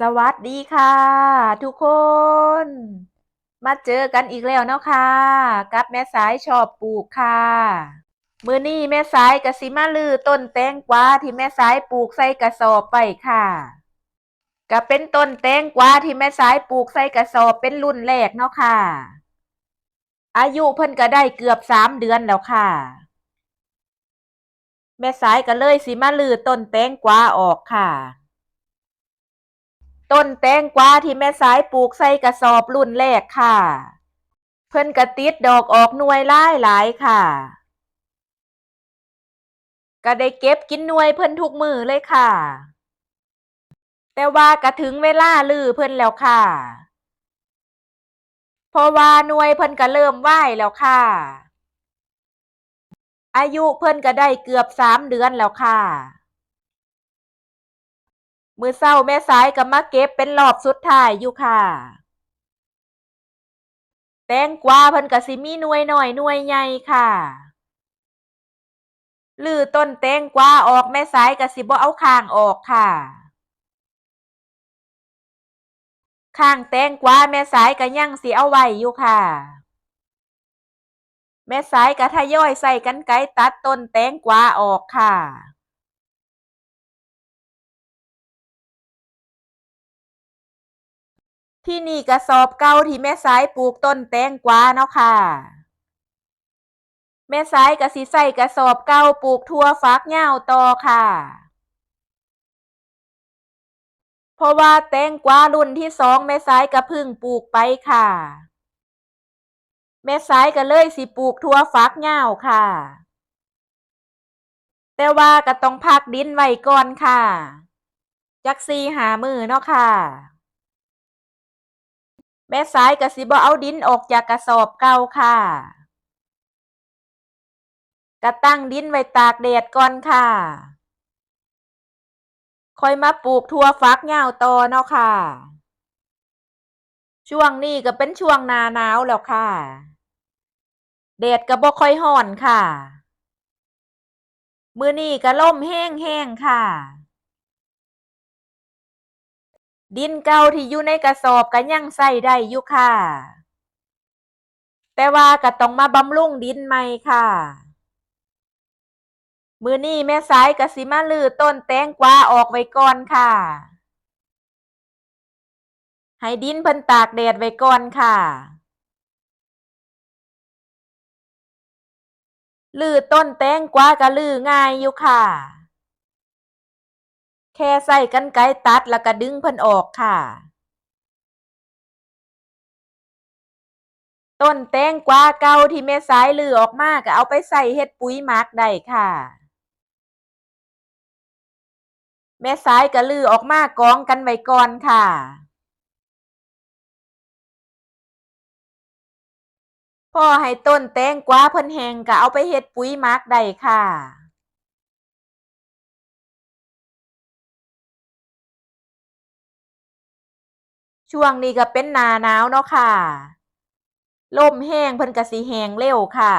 สวัสดีค่ะ ทุกคน มาเจอกันอีกแล้วเนาะค่ะกับแม่สายชอบปลูกค่ะมือนี้แม่สายกะสิมาลือต้นแตงกวาที่แม่สายปลูกใส่กระสอบไปค่ะก็เป็นต้นแตงกวาที่แม่สายปลูกใส่กระสอบเป็นรุ่นแรกเนาะค่ะ อายุเพิ่นก็ได้เกือบสามเดือนแล้วค่ะ แม่สายก็เลยสิมาลือต้นแตงกวาออกค่ะ ต้นแตงกวาที่แม่สายปลูกใส่กระสอบรุ่นแรกค่ะ เพิ่นกระติดดอกออกหน่วยหลายหลายค่ะ ก็ได้เก็บกินหน่วยเพิ่นทุกมือเลยค่ะ แต่ว่าก็ถึงเวลาลือเพิ่นแล้วค่ะเพราะว่าหน่วยเพิ่นก็เริ่มไหวแล้วค่ะ อายุเพิ่นก็ได้เกือบสามเดือนแล้วค่ะ มือเช้าแม่สายก็มาเก็บเป็นรอบสุดท้ายอยู่ค่ะ แตงกวาเพิ่นก็สิมีหน่วยหน้อยหน่วยใหญ่ค่ะลือต้นแตงกวาออกแม่สายก็สิบ่เอาข้างออกค่ะ ข้างแตงกวาแม่สายก็ยังสิเอาไว้อยู่ค่ะ แม่สายก็ทยอยใส่กรรไกตัดต้นแตงกวาออกค่ะ ที่นี่กระสอบเก่าที่แม่สายปลูกต้นแตงกวาเนาะค่ะ แม่สายก็สิใส่กระสอบเก่าปลูกทั่วฟักยาต่อค่ะ เพราะว่าแตงกวารุ่นที่สองแม่สายก็เพึ่งปลูกไปค่ะ แม่สายก็เลยสิปลูกทั่วฟักยาค่ะ แต่ว่าก็ต้องพักดินไว้ก่อนค่ะ จักสี่หามือเนาะค่ะ แม่สายก็สิบ่เอาดินออกจากกระสอบเก่าค่ะก็ตั้งดินไว้ตากแดดก่อนค่ะ ค่อยมาปลูกทั่วฟักยาต่อเนาะค่ะ ช่วงนี้ก็เป็นช่วงนาหนาวแล้วค่ะแดดก็บ่ค่อยร้อนค่ะ มือนี้ก็ลมแห้งๆค่ะ ดินเก่าที่อยู่ในกระสอบก็ยังใช้ได้อยู่ค่ะ แต่ว่าก็ต้องมาบำรุงดินใหม่ค่ะ มือนี้แม่สายก็สิมารื้อต้นแตงกวาออกไว้ก่อนค่ะ ให้ดินเพิ่นตากแดดไว้ก่อนค่ะรื้อต้นแตงกวาก็รื้อง่ายอยู่ค่ะ แค่ใช้กรรไกรตัดแล้วก็ดึงเพิ่นออกค่ะ ต้นแตงกวาเก่าที่แม่สายรื้อออกมาก็เอาไปใส่เฮ็ดปุ๋ยหมักได้ค่ะ แม่สายก็รื้อออกมากองกันไว้ก่อนค่ะพ่อให้ต้นแตงกวาเพิ่นแหงก็เอาไปเฮ็ดปุ๋ยหมักได้ค่ะ ช่วงนี้ก็เป็นหนาหนาวเนาะค่ะ ลมแห้งเพิ่นก็สิแห้งเร็วค่ะ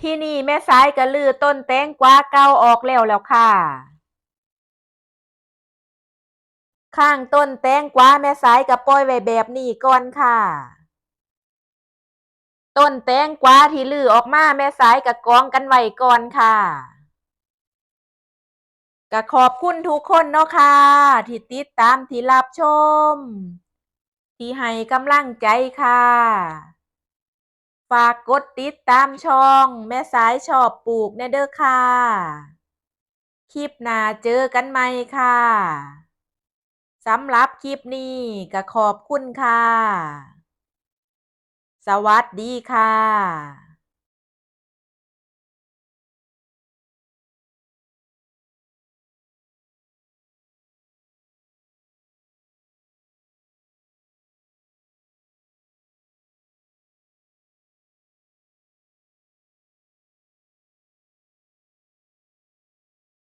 ที่นี่แม่สายก็ลือต้นแตงกวาเก่าออกแล้วแล้วค่ะ ข้างต้นแตงกวาแม่สายก็ปล่อยไว้แบบนี้ก่อนค่ะ ต้นแตงกวาที่ลือออกมาแม่สายก็กองกันไว้ก่อนค่ะก็ขอบคุณทุกคนเนาะค่ะ ที่ติดตามที่รับชม ที่ให้กำลังใจค่ะ ฝากกดติดตามช่อง แม่สายชอบปลูกแนเด้อค่ะ คลิปหน้าเจอกันใหม่ค่ะสำหรับคลิปนี้ก็ขอบคุณค่ะ สวัสดีค่ะ